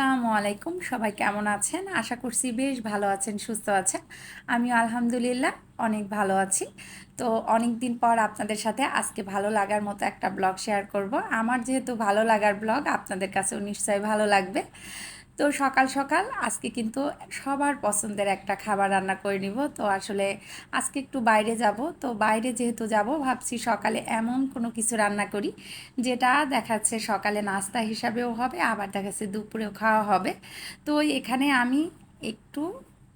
আসসালামু আলাইকুম। সবাই কেমন আছেন? আশা করছি বেশ ভালো আছেন, সুস্থ আছেন। আমিও আলহামদুলিল্লাহ অনেক ভালো আছি। তো অনেক দিন পর আপনাদের সাথে আজকে ভালো লাগার মতো একটা ব্লগ শেয়ার করব। আমার যেহেতু ভালো লাগার ব্লগ, আপনাদের কাছেও নিশ্চয়ই ভালো লাগবে। তো সকাল সকাল আজকে কিন্তু সবার পছন্দের একটা খাবার রান্না করে নিব। তো আসলে আজকে একটু বাইরে যাব। তো বাইরে যেহেতু যাব, ভাবছি সকালে এমন কোনো কিছু রান্না করি যেটা দেখাচ্ছে সকালে নাস্তা হিসাবেও হবে, আবার দেখাচ্ছে দুপুরেও খাওয়া হবে। তো এখানে আমি একটু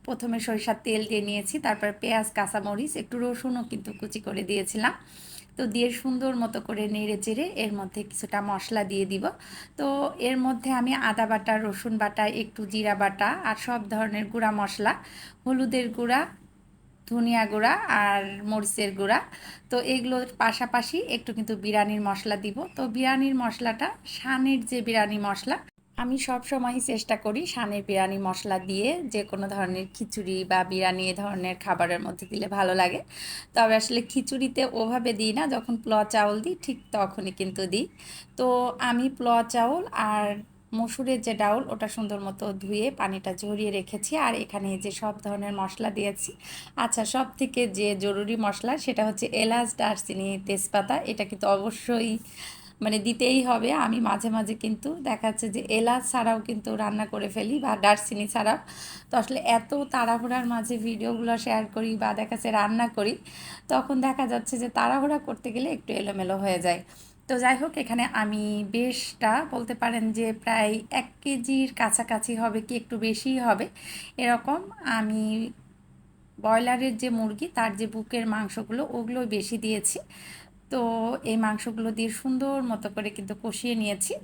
প্রথমে সরিষার তেল দিয়ে নিয়েছি, তারপর পেঁয়াজ, কাঁচামরিচ, একটু রসুনও কিন্তু কুচি করে দিয়েছিলাম। তো দিয়ে সুন্দর মতো করে নেড়ে চেড়ে এর মধ্যে কিছুটা মশলা দিয়ে দিব। তো এর মধ্যে আমি আদা বাটা, রসুন বাটা, একটু জিরা বাটা আর সব ধরনের গুঁড়া মশলা, হলুদের গুঁড়া, ধনিয়া গুঁড়া আর মরিচের গুঁড়া। তো এগুলোর পাশাপাশি একটু কিন্তু বিরিয়ানির মশলা দিব। তো বিরিয়ানির মশলাটা, শানের যে বিরিয়ানি মশলা আমি সব সময় চেষ্টা করি সানের বিরিয়ানি মশলা দিয়ে যে কোনো ধরনের খিচুড়ি বা বিরিয়ানি এ ধরনের খাবারের মধ্যে দিলে ভালো লাগে। তবে আসলে খিচুড়িতে ওভাবে দিই না, যখন পোলা চাউল দিই ঠিক তখনই কিন্তু দিই। তো আমি পোলা চাউল আর মসুরের যে ডাউল ওটা সুন্দর মতো ধুয়ে পানিটা ঝরিয়ে রেখেছি আর এখানে যে সব ধরনের মশলা দিয়েছি আচ্ছা সব থেকে যে জরুরি মশলা সেটা হচ্ছে এলাচ, দারচিনি, তেজপাতা, এটা কিন্তু অবশ্যই মানে দিতেই হবে। আমি মাঝে মাঝে কিন্তু দেখাচ্ছে যে এলাচ ছাড়াও কিন্তু রান্না করে ফেলি বা দারচিনি ছাড়াও। তো আসলে এত তাড়াহুড়ার মাঝে ভিডিওগুলো শেয়ার করি বা দেখাচ্ছে রান্না করি, তখন দেখা যাচ্ছে যে তাড়াহুড়া করতে গেলে একটু এলোমেলো হয়ে যায়। তো যাই হোক, এখানে আমি বেশটা বলতে পারেন যে প্রায় এক কেজির কাছাকাছি হবে কি একটু বেশিই হবে। এরকম আমি ব্রয়লারের যে মুরগি, তার যে বুকের মাংসগুলো ওগুলো বেশি দিয়েছি। তো এই মাংসগুলো দিয়ে সুন্দর মতো করে কিন্তু কষিয়ে নিয়েছি।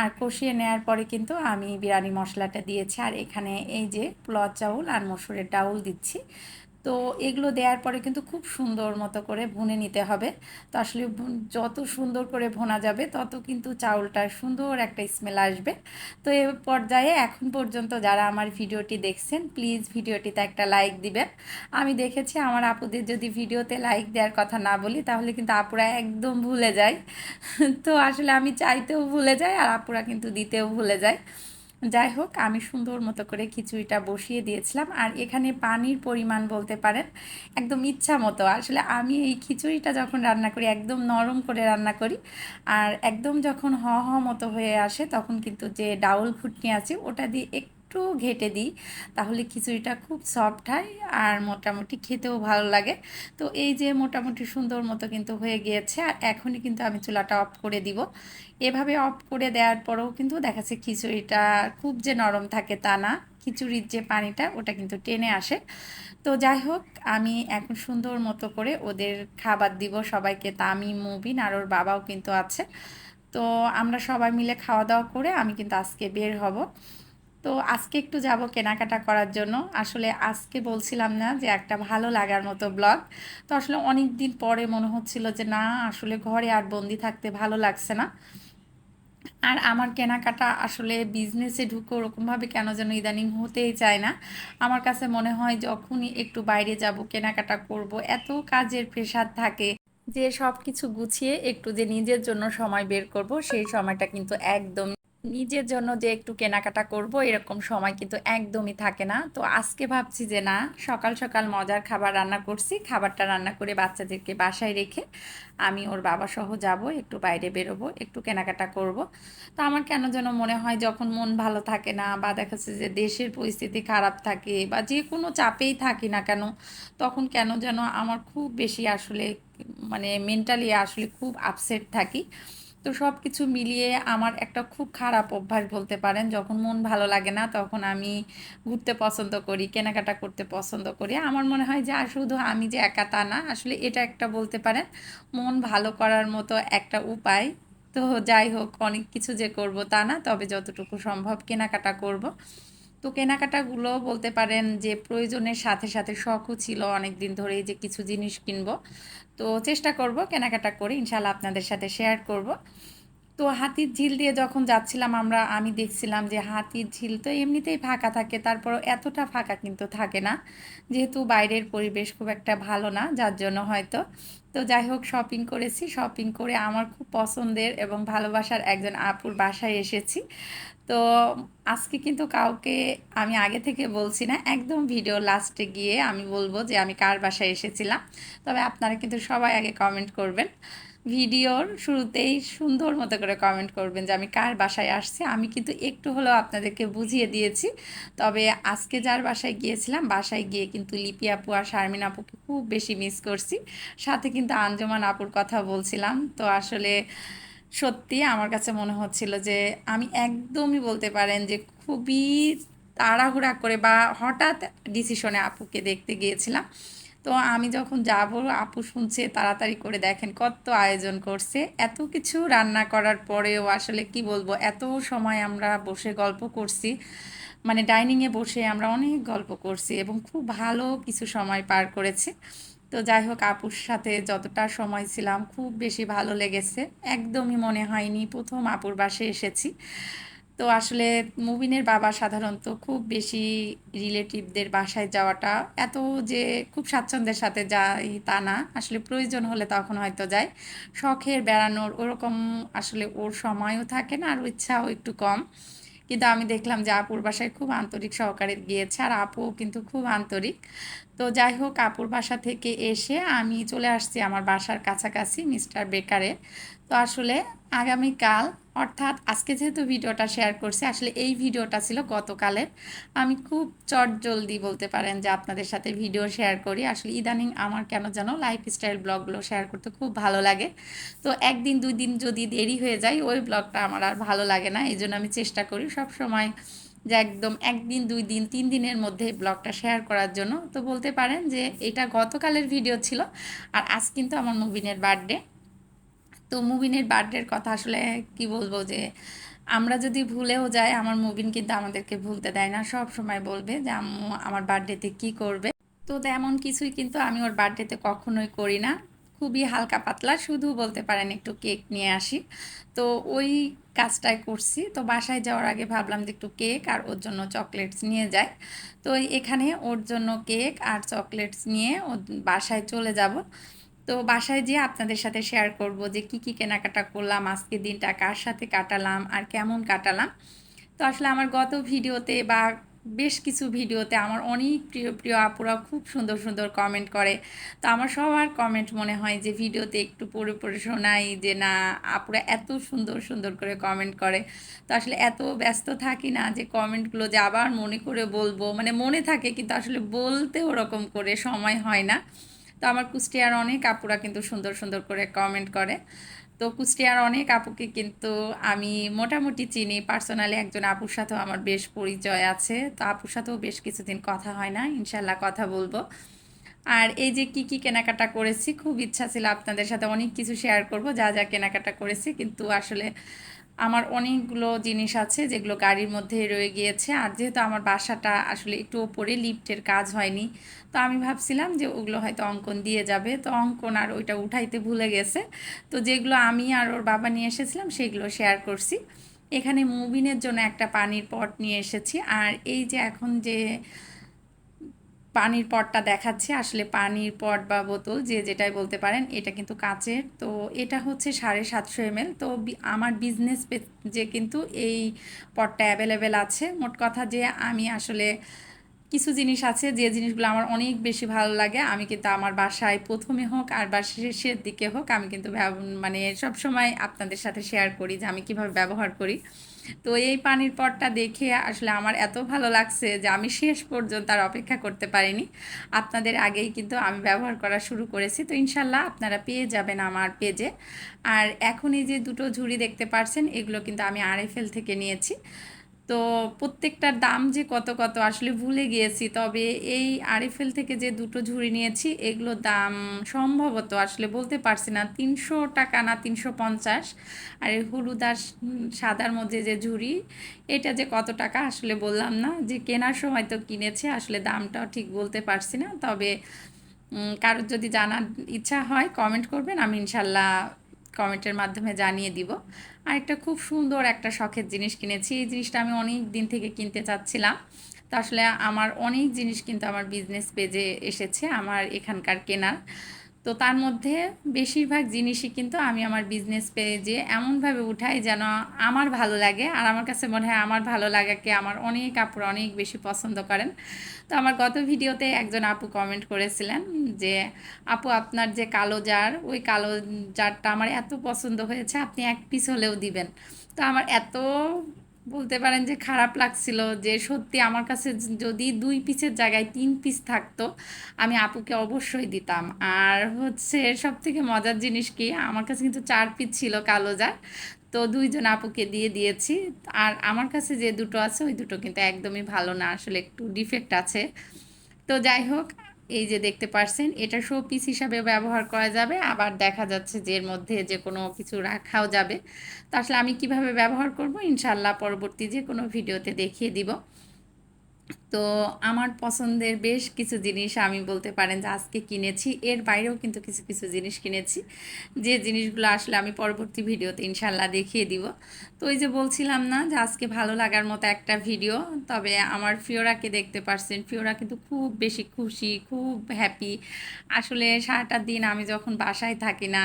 আর কষিয়ে নেওয়ার পরে কিন্তু আমি বিরিয়ানি মশলাটা দিয়েছি। আর এখানে এই যে পোলাও চাউল আর মসুরের ডাউল দিচ্ছি। তো এগুলো দেওয়ার পরে কিন্তু খুব সুন্দর মতো করে ভুনে নিতে হবে। তো আসলে যত সুন্দর করে ভোনা যাবে, তত কিন্তু চাউলটা সুন্দর একটা স্মেল আসবে। তো এ পর্যায়ে এখন পর্যন্ত যারা আমার ভিডিওটি দেখছেন প্লিজ ভিডিওটিতে একটা লাইক দিবেন। আমি দেখেছি আমার আপুদের যদি ভিডিওতে লাইক দেওয়ার কথা না বলি, তাহলে কিন্তু আপুরা একদম ভুলে যায়। তো আসলে আমি চাইতেও ভুলে যাই আর আপুরা কিন্তু দিতেও ভুলে যায়। যাই হোক, আমি সুন্দর মতো করে খিচুড়িটা বসিয়ে দিয়েছিলাম। আর এখানে পানির পরিমাণ বলতে পারেন, একদম ইচ্ছা মতো। আসলে আমি এই খিচুড়িটা যখন রান্না করি, একদম নরম করে রান্না করি, আর একদম যখন হ হ মতো হয়ে আসে, তখন কিন্তু যে ডাউল ফুটনি আছে, ওটা দিয়ে একটু ঘেটে দিই, তাহলে খিচুড়িটা খুব সফট হয় আর মোটামুটি খেতেও ভালো লাগে। তো এই যে মোটামুটি সুন্দর মতো কিন্তু হয়ে গিয়েছে আর এখনই কিন্তু আমি চুলাটা অফ করে দিব। এভাবে অফ করে দেওয়ার পরেও কিন্তু দেখাচ্ছে খিচুড়িটা খুব যে নরম থাকে তা না, খিচুড়ির যে পানিটা ওটা কিন্তু টেনে আসে। তো যাই হোক, আমি এখন সুন্দর মতো করে ওদের খাবার দিব সবাইকে তা আমি মুবিন আর ওর বাবাও কিন্তু আছে। তো আমরা সবাই মিলে খাওয়া দাওয়া করে আমি কিন্তু আজকে বের হব। তো আজকে একটু যাব কেনাকাটা করার জন্য। আসলে আজকে বলছিলাম না যে একটা ভালো লাগার মতো ব্লগ। তো আসলে অনেক দিন পরে মনে হচ্ছিল যে না, আসলে ঘরে আর বন্দি থাকতে ভালো লাগছে না। আর আমার কেনাকাটা আসলে বিজনেসে ঢুকে ওরকমভাবে কেন যেন ইদানিং হতেই চায় না। আমার কাছে মনে হয় যখনই একটু বাইরে যাব, কেনাকাটা করব, এত কাজের প্রেশার থাকে যে সব কিছু গুছিয়ে একটু যে নিজের জন্য সময় বের করব, সেই সময়টা কিন্তু একদম নিজের জন্য যে একটু কেনাকাটা করব, এরকম সময় কিন্তু একদমই থাকে না। তো আজকে ভাবছি যে না, সকাল সকাল মজার খাবার রান্না করছি, খাবারটা রান্না করে বাচ্চাদেরকে বাসায় রেখে আমি ওর বাবা সহ যাব, একটু বাইরে বেরোবো, একটু কেনাকাটা করব। তো আমার কেন যেন মনে হয় যখন মন ভালো থাকে না বা দেখাচ্ছে যে দেশের পরিস্থিতি খারাপ থাকে বা যে কোনো চাপেই থাকি না কেন, তখন কেন যেন আমার খুব বেশি আসলে মানে মেন্টালি আসলে খুব আপসেট থাকি। তো সব কিছু মিলিয়ে আমার একটা খুব খারাপ অভ্যাস বলতে পারেন। যখন মন ভালো লাগে না, তখন আমি ঘুরতে পছন্দ করি, কেনাকাটা করতে পছন্দ করি। আমার মনে হয় যে শুধু আমি যে একা তা না, আসলে এটা একটা বলতে পারেন, মন ভালো করার মতো একটা উপায়। তো যাই হোক, অনেক কিছু যে করব তা না, তবে যতটুকু সম্ভব কেনাকাটা করব। তো কেনাকাটাগুলো বলতে পারেন যে প্রয়োজনের সাথে সাথে শখও ছিল অনেক দিন ধরেই যে কিছু জিনিস কিনব। তো চেষ্টা করব কেনাকাটা করে ইনশাল্লাহ আপনাদের সাথে শেয়ার করব। তো হাতির ঝিল দিয়ে যখন যাচ্ছিলাম আমরা, আমি দেখছিলাম যে হাতির ঝিল তো এমনিতেই ফাঁকা থাকে, তারপরও এতটা ফাঁকা কিন্তু থাকে না। যেহেতু বাইরের পরিবেশ খুব একটা ভালো না, যার জন্য হয়তো। তো যাই হোক শপিং করেছি শপিং করে আমার খুব পছন্দের এবং ভালোবাসার একজন আপুর বাসায় এসেছি। তো আজকে কিন্তু কাউকে আমি আগে থেকে বলছি না, একদম ভিডিও লাস্টে গিয়ে আমি বলব যে আমি কার বাসায় এসেছিলাম। তবে আপনারা কিন্তু সবাই আগে কমেন্ট করবেন, ভিডিওর শুরুতেই সুন্দর মতো করে কমেন্ট করবেন যে আমি কার বাসায় আসছি। আমি কিন্তু একটু হলেও আপনাদেরকে বুঝিয়ে দিয়েছি, তবে আজকে যার বাসায় গিয়েছিলাম, বাসায় গিয়ে কিন্তু লিপি আপু আর শারমিন আপুকে খুব বেশি মিস করছি। সাথে কিন্তু আঞ্জমান আপুর কথা বলছিলাম। তো আসলে সত্যি আমার কাছে মনে হচ্ছিল যে আমি একদমই বলতে পারেন যে খুবই তাড়াহুড়া করে বা হঠাৎ ডিসিশনে আপুকে দেখতে গিয়েছিলাম। তো আমি যখন যাব, আপু শুনছে, তাড়াতাড়ি করে দেখেন কত আয়োজন করছে। এত কিছু রান্না করার পরেও আসলে কি বলব, এত সময় আমরা বসে গল্প করছি। মানে ডাইনিংয়ে বসে আমরা অনেক গল্প করছি এবং খুব ভালো কিছু সময় পার করেছি। তো যাই হোক আপুর সাথে যতটা সময় ছিলাম, খুব বেশি ভালো লেগেছে। একদমই মনে হয়নি প্রথম আপুর বাসে এসেছি। তো আসলে মুবিনের বাবা সাধারণত খুব বেশি রিলেটিভদের বাসায় যাওয়াটা এত যে খুব স্বাচ্ছন্দ্যের সাথে যাই তা না। আসলে প্রয়োজন হলে তখন হয়তো যায় শখের বেড়ানোর ওরকম আসলে ওর সময়ও থাকে না, আর ইচ্ছাও একটু কম। কিন্তু আমি দেখলাম যে আপুর বাসায় খুব আন্তরিক সহকারে গিয়েছে আর আপুও কিন্তু খুব আন্তরিক। তো যাই হোক, আপুর বাসা থেকে এসে আমি চলে আসছি আমার বাসার কাছাকাছি মিস্টার বেকারে তো আসলে আগামীকাল, অর্থাৎ আজকে যেহেতু ভিডিওটা শেয়ার করছি, আসলে এই ভিডিওটা ছিল গতকালের। আমি খুব চট জলদি বলতে পারেন যে আপনাদের সাথে ভিডিও শেয়ার করি। আসলে ইদানিং আমার কেন যেন লাইফস্টাইল ব্লগগুলো শেয়ার করতে খুব ভালো লাগে। তো একদিন দুই দিন যদি দেরি হয়ে যায়, ওই ব্লগটা আমার আর ভালো লাগে না। এই জন্য আমি চেষ্টা করি সব সময় যে একদম একদিন দুই দিন তিন দিনের মধ্যে ব্লগটা শেয়ার করার জন্য। তো বলতে পারেন যে এটা গতকালের ভিডিও ছিল, আর আজ কিন্তু আমার মুবিনের বার্থডে তো মুবিনের বার্থডের কথা আসলে কি বলব যে, আমরা যদি ভুলেও যাই, আমার মুবিন কিন্তু আমাদেরকে ভুলতে দেয় না। সব সময় বলবে যে, আম্মু, আমার বার্থডেতে কি করবে? তো তেমন কিছুই কিন্তু আমি ওর বার্থডেতে কখনোই করি না। খুবই হালকা পাতলা, শুধু বলতে পারেন একটু কেক নিয়ে আসি। তো ওই কাজটাই করছি। তো বাসায় যাওয়ার আগে ভাবলাম যে একটু কেক আর ওর জন্য চকলেটস নিয়ে যাই। তো এখানে ওর জন্য কেক আর চকলেটস নিয়ে ও বাসায় চলে যাব। তো বাসায় যেয়ে আপনাদের সাথে শেয়ার করব যে কি কি কেনাকাটা করলাম আজকে দিনটা কার সাথে কাটালাম, আর কেমন কাটালাম। তো আসলে আমার গত ভিডিওতে বা বেশ কিছু ভিডিওতে আমার অনেক প্রিয় প্রিয় আপুরা খুব সুন্দর সুন্দর কমেন্ট করে। তো আমার সবার কমেন্ট মনে হয় যে ভিডিওতে একটু পড়ে পড়ে শোনাই যে না, আপুরা এত সুন্দর সুন্দর করে কমেন্ট করে। তো আসলে এত ব্যস্ত থাকি না যে কমেন্টগুলো যে আবার মনে করে বলব। মানে মনে থাকে কিন্তু আসলে বলতে ওরকম করে সময় হয় না। তো আমার কুষ্টিয়ার অনেক আপুরা কিন্তু সুন্দর সুন্দর করে কমেন্ট করে। তো কুষ্টিয়ার অনেক আপুকে কিন্তু আমি মোটামুটি চিনি। পার্সোনালি একজন আপুর সাথেও আমার বেশ পরিচয় আছে। তো আপুর সাথেও বেশ কিছুদিন কথা হয় না, ইনশাল্লাহ কথা বলব। আর এই যে কি কি কেনাকাটা করেছি, খুব ইচ্ছা ছিল আপনাদের সাথে অনেক কিছু শেয়ার করব, যা যা কেনাকাটা করেছি। কিন্তু আসলে আমার অনেকগুলো জিনিস আছে যেগুলো গাড়ির মধ্যে রয়ে গিয়েছে। আর যেহেতু আমার বাসাটা আসলে একটু ওপরে, লিফটের কাজ হয়নি, তো আমি ভাবছিলাম যে ওগুলো হয়তো অঙ্কন দিয়ে যাবে। তো অঙ্কন আর ওইটা উঠাইতে ভুলে গেছে। তো যেগুলো আমি আর ওর বাবা নিয়ে এসেছিলাম সেগুলো শেয়ার করছি। এখানে মুবিনের জন্য একটা পানির পট নিয়ে এসেছি। আর এই যে এখন যে পানির পটটা দেখাচ্ছে। আসলে পানির পট বা বোতল যে যেটাই বলতে পারেন, এটা কিন্তু কাঁচের। তো এটা হচ্ছে সাড়ে সাতশো এমএল। তো আমার বিজনেস যে কিন্তু এই পটটা অ্যাভেলেবেল আছে। মোট কথা যে আমি আসলে কিছু জিনিস আছে, যে জিনিসগুলো আমার অনেক বেশি ভালো লাগে, আমি কিন্তু আমার বাসায় প্রথমে হোক আর বা শেষের দিকে হোক, আমি কিন্তু মানে সব সময় আপনাদের সাথে শেয়ার করি যে আমি কীভাবে ব্যবহার করি। তো এই পানির পটটা দেখে আসলে আমার এত ভালো লাগছে যে আমি শেষ পর্যন্ত আর অপেক্ষা করতে পারিনি। আপনাদের আগেই কিন্তু আমি ব্যবহার করা শুরু করেছি। তো ইনশাল্লাহ আপনারা পেয়ে যাবেন আমার পেজে। আর এখন এই যে দুটো ঝুড়ি দেখতে পারছেন, এগুলো কিন্তু আমি আরএফএল থেকে নিয়েছি। তো প্রত্যেকটার দাম যে কত কত আসলে ভুলে গিয়েছি। তবে এই আরএফএল থেকে যে দুটো ঝুড়ি নিয়েছি, এগুলোর দাম সম্ভবত আসলে বলতে পারছি না, তিনশো টাকা না তিনশো পঞ্চাশ। আর এই হলুদ আর সাদার মধ্যে যে ঝুড়ি, এটা যে কত টাকা আসলে বললাম না। যে কেনার সময় তো কিনেছে, আসলে দামটাও ঠিক বলতে পারছি না। তবে কারোর যদি জানার ইচ্ছা হয় কমেন্ট করবেন। আমি ইনশাল্লাহ কমেন্টের মাধ্যমে জানিয়ে দিব। আর একটা খুব সুন্দর একটা শখের জিনিস কিনেছি। এই জিনিসটা আমি অনেক দিন থেকে কিনতে চাচ্ছিলাম। তো আসলে আমার অনেক জিনিস কিন্তু আমার বিজনেস পেজে এসেছে, আমার এখানকার কেনার। তো তার মধ্যে বেশিরভাগ জিনিসই কিন্তু আমি আমার বিজনেস পেজে এমনভাবে উঠাই যেন আমার ভালো লাগে আর আমার কাছে মনে হয় আমার ভালো লাগাকে আমার অনেক আপুরা অনেক বেশি পছন্দ করেন। তো আমার গত ভিডিওতে একজন আপু কমেন্ট করেছিলেন যে, আপু, আপনার যে কালো জার ওই কালো জারটা আমার এত পছন্দ হয়েছে, আপনি এক পিস হলেও দিবেন। তো আমার এত বলতে পারেন যে খারাপ লাগছিল যে সত্যি আমার কাছে যদি দুই পিসের জায়গায় তিন পিস থাকতো, আমি আপুকে অবশ্যই দিতাম। আর হচ্ছে সব থেকে মজার জিনিস কি, আমার কাছে কিন্তু চার পিস ছিল কালো জার তো দুইজন আপুকে দিয়ে দিয়েছি। আর আমার কাছে যে দুটো আছে, ওই দুটো কিন্তু একদমই ভালো না, আসলে একটু ডিফেক্ট আছে। তো যাই হোক এই যে দেখতে পারছেন, এটা শো পিস হিসাবে ব্যবহার করা যাবে। আবার দেখা যাচ্ছে যে এর মধ্যে যে কোনো কিছু রাখাও যাবে। তো আসলে আমি কীভাবে ব্যবহার করব ইনশাল্লাহ পরবর্তী যে কোনো ভিডিওতে দেখিয়ে দিব। তো আমার পছন্দের বেশ কিছু জিনিস আমি বলতে পারেন যে আজকে কিনেছি। এর বাইরেও কিন্তু কিছু কিছু জিনিস কিনেছি। যে জিনিসগুলো আসলে আমি পরবর্তী ভিডিওতে ইনশাল্লাহ দেখিয়ে দিব। তো ওই যে বলছিলাম না যে আজকে ভালো লাগার মতো একটা ভিডিও, তবে আমার ফিওরাকে দেখতে পারছেন। ফিওরা কিন্তু খুব বেশি খুশি, খুব হ্যাপি আসলে সারাটা দিন আমি যখন বাসায় থাকি না,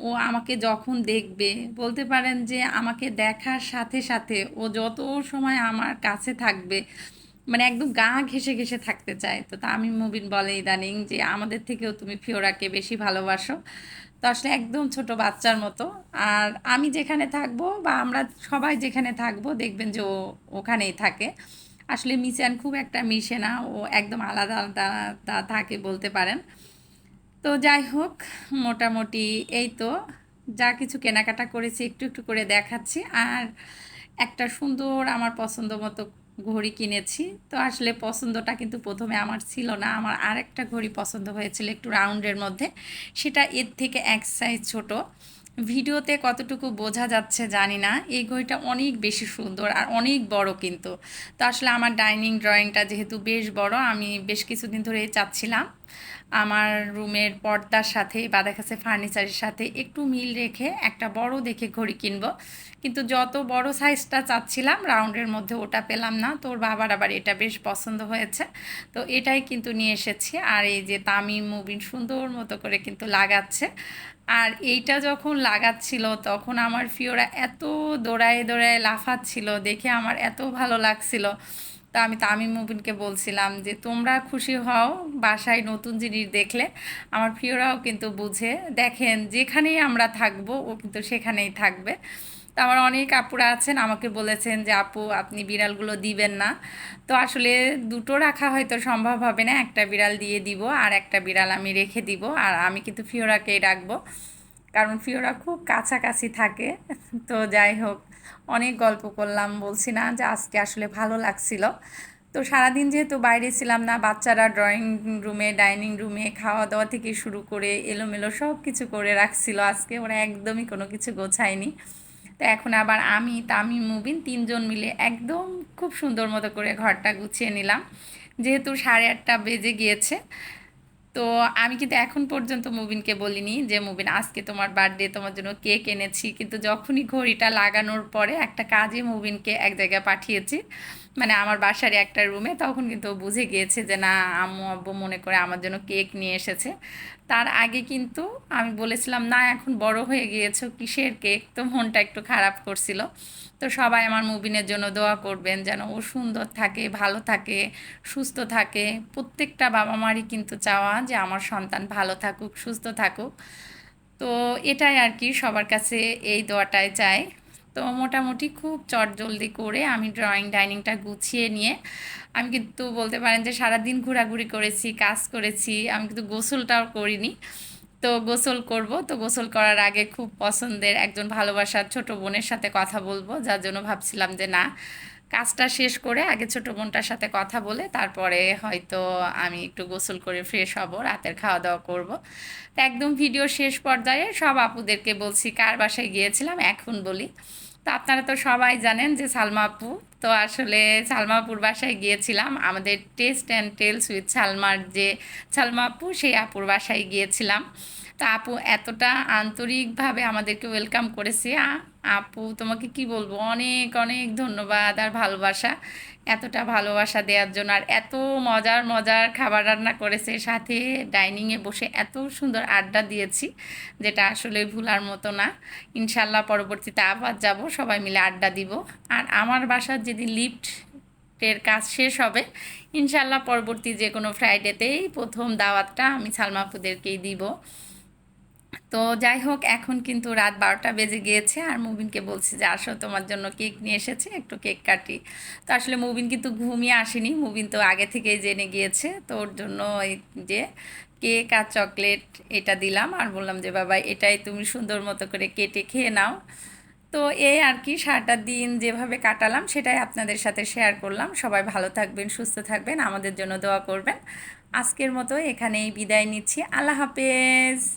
ও আমাকে যখন দেখবে, বলতে পারেন যে আমাকে দেখার সাথে সাথে ও যত সময় আমার কাছে থাকবে মানে একদম গা ঘেসে ঘেসে থাকতে চায়। তো তা আমি মুবিন বলে ইদানিং যে, আমাদের থেকেও তুমি ফিওরাকে বেশি ভালোবাসো। তো আসলে একদম ছোট বাচ্চার মতো। আর আমি যেখানে থাকব বা আমরা সবাই যেখানে থাকব, দেখবেন যে ও ওখানেই থাকে। আসলে মিশান খুব একটা মিশে না। ও একদম আলাদা আলাদা থাকে বলতে পারেন। তো যাই হোক, মোটামুটি এই তো। যা কিছু কেনাকাটা করেছি, একটু একটু করে দেখাচ্ছি। আর একটা সুন্দর, আমার পছন্দ মতো ঘড়ি কিনেছি। তো আসলে পছন্দটা কিন্তু প্রথমে আমার ছিল না। আমার আরেকটা ঘড়ি পছন্দ হয়েছিল একটু রাউন্ডের মধ্যে। সেটা এর থেকে এক সাইজ ছোটো। ভিডিওতে কতটুকু বোঝা যাচ্ছে জানি না। এই ঘড়িটা অনেক বেশি সুন্দর আর অনেক বড় কিন্তু। তো আসলে আমার ডাইনিং ড্রয়িংটা যেহেতু বেশ বড়, আমি বেশ কিছুদিন ধরে চাচ্ছিলাম। আমার রুমের পর্দার সাথে বা দেখা ফার্নিচারের সাথে একটু মিল রেখে একটা বড় দেখে ঘড়ি কিনব। কিন্তু যত বড় সাইজটা চাচ্ছিলাম রাউন্ডের মধ্যে ওটা পেলাম না। তোর বাবার আবার এটা বেশ পছন্দ হয়েছে। তো এটাই কিন্তু নিয়ে এসেছি। আর এই যে তামিম মুবিন সুন্দর মতো করে কিন্তু লাগাচ্ছে। আর এইটা যখন লাগাচ্ছিল, তখন আমার ফিওরা এত দৌড়ায় দৌড়ায় লাফাচ্ছিল, দেখে আমার এত ভালো লাগছিল। তো আমি তামিম মুবিনকে বলছিলাম যে, তোমরা খুশি হও, বাসায় নতুন জিনিস দেখলে। আমার প্রিয়রাও কিন্তু বুঝে, দেখেন, যেখানেই আমরা থাকব, ও কিন্তু সেখানেই থাকবে। তো আমার অনেক আপুরা আছেন, আমাকে বলেছেন যে, আপু, আপনি বিড়ালগুলো দিবেন না। তো আসলে দুটো রাখা হয়তো সম্ভব হবে না, একটা বিড়াল দিয়ে দিব আর একটা বিড়াল আমি রেখে দিব, আর আমি কিন্তু ফিওরাকেই রাখব। কারণ ফিওরা খুব কাছাকাছি থাকে, তো যাই হোক। অনেক গল্প করলাম, বলছি না যে আজকে আসলে ভালো লাগছিল। তো সারাদিন যেহেতু বাইরে ছিলাম না, বাচ্চারা ড্রয়িং রুমে ডাইনিং রুমে খাওয়া দাওয়া থেকে শুরু করে এলোমেলো সব কিছু করে রাখছিল। আজকে ওরা একদমই কোনো কিছু গোছায়নি। তো এখন আবার আমি তামি মুবিন তিনজন মিলে একদম খুব সুন্দর মতো করে ঘরটা গুছিয়ে নিলাম। যেহেতু সাড়ে আটটা বেজে গিয়েছে তো আমি কিন্তু এখন পর্যন্ত মুবিনকে বলিনি যে, মুবিন, আজকে তোমার বার্থডে তোমার জন্য কেক এনেছি। কিন্তু যখনই ঘড়িটা লাগানোর পরে একটা কাজে মুবিনকে এক জায়গায় পাঠিয়েছি। মানে আমার বাসারই একটা রুমে তখন কিন্তু বুঝে গিয়েছে যে না, আম্মু, আব্বু মনে করে আমার জন্য কেক নিয়ে এসেছে। তার আগে কিন্তু আমি বলেছিলাম, না, এখন বড় হয়ে গিয়েছো, কিসের কেক তো মনটা একটু খারাপ করছিল। তো সবাই আমার মুবিনের জন্য দোয়া করবেন যেন ও সুন্দর থাকে, ভালো থাকে, সুস্থ থাকে। প্রত্যেকটা বাবা মারই কিন্তু চাওয়া যে আমার সন্তান ভালো থাকুক, সুস্থ থাকুক। তো এটাই আর কি সবার কাছে এই দোয়াটাই চাই। তো মোটামুটি খুব চটজলদি করে আমি ড্রয়িং ডাইনিংটা গুছিয়ে নিয়ে, আমি কিন্তু বলতে পারেন যে সারাদিন ঘোরাঘুরি করেছি, কাজ করেছি, আমি কিন্তু গোসলটাও করিনি। তো গোসল করব, তো গোসল করার আগে খুব পছন্দের একজন ভালোবাসার ছোট বোনের সাথে কথা বলব, যার জন্য ভাবছিলাম যে না কাজটা শেষ করে আগে ছোটো বোনটার সাথে কথা বলে তারপরে হয়তো আমি একটু গোসল করে ফ্রেশ হব, রাতের খাওয়া দাওয়া করব। তো একদম ভিডিও শেষ পর্যায়ে সব আপুদেরকে বলছি, কার বাসায় গিয়েছিলাম? এখন বলি। তো আপনারা তো সবাই জানেন যে সালমা আপু, তো আসলে সালমাপুর বাসায় গিয়েছিলাম। আমাদের টেস্ট অ্যান্ড টেলস উইথ সালমার যে সালমা আপু, সেই আপুর বাসায় গিয়েছিলাম। তা আপু এতটা আন্তরিকভাবে আমাদেরকে ওয়েলকাম করেছে। আপু তোমাকে কি বলব? অনেক অনেক ধন্যবাদ আর ভালোবাসা। এতটা ভালোবাসা দেওয়ার জন্য আর এত মজার মজার খাবার রান্না করেছে। সাথে ডাইনিংয়ে বসে এত সুন্দর আড্ডা দিয়েছি, যেটা আসলে ভুলার মতো না। ইনশাল্লাহ পরবর্তীতে আবার যাব, সবাই মিলে আড্ডা দিব। আর আমার বাসার যেদিন লিফট এর কাজ শেষ হবে ইনশাল্লাহ পরবর্তী যে কোনো ফ্রাইডেতেই প্রথম দাওয়াতটা আমি সালমাপুদেরকেই দিব। তো যাই হোক, এখন কিন্তু রাত বারোটা বেজে গিয়েছে আর মুবিনকে বলছি যে, আসো, তোমার জন্য কেক নিয়ে এসেছে, একটু কেক কাটি। তো আসলে মুবিন কিন্তু ঘুমিয়ে আসেনি, মুবিন তো আগে থেকেই জেনে গিয়েছে। তো ওর জন্য এই যে কেক আর চকলেট এটা দিলাম আর বললাম যে, বাবা, এটাই তুমি সুন্দর মতো করে কেটে খেয়ে নাও। তো এই আর কি, সারাটা দিন যেভাবে কাটালাম সেটাই আপনাদের সাথে শেয়ার করলাম। সবাই ভালো থাকবেন, সুস্থ থাকবেন, আমাদের জন্য দোয়া করবেন। আজকের মতো এখানেই বিদায় নিচ্ছি। আল্লাহ হাফেজ।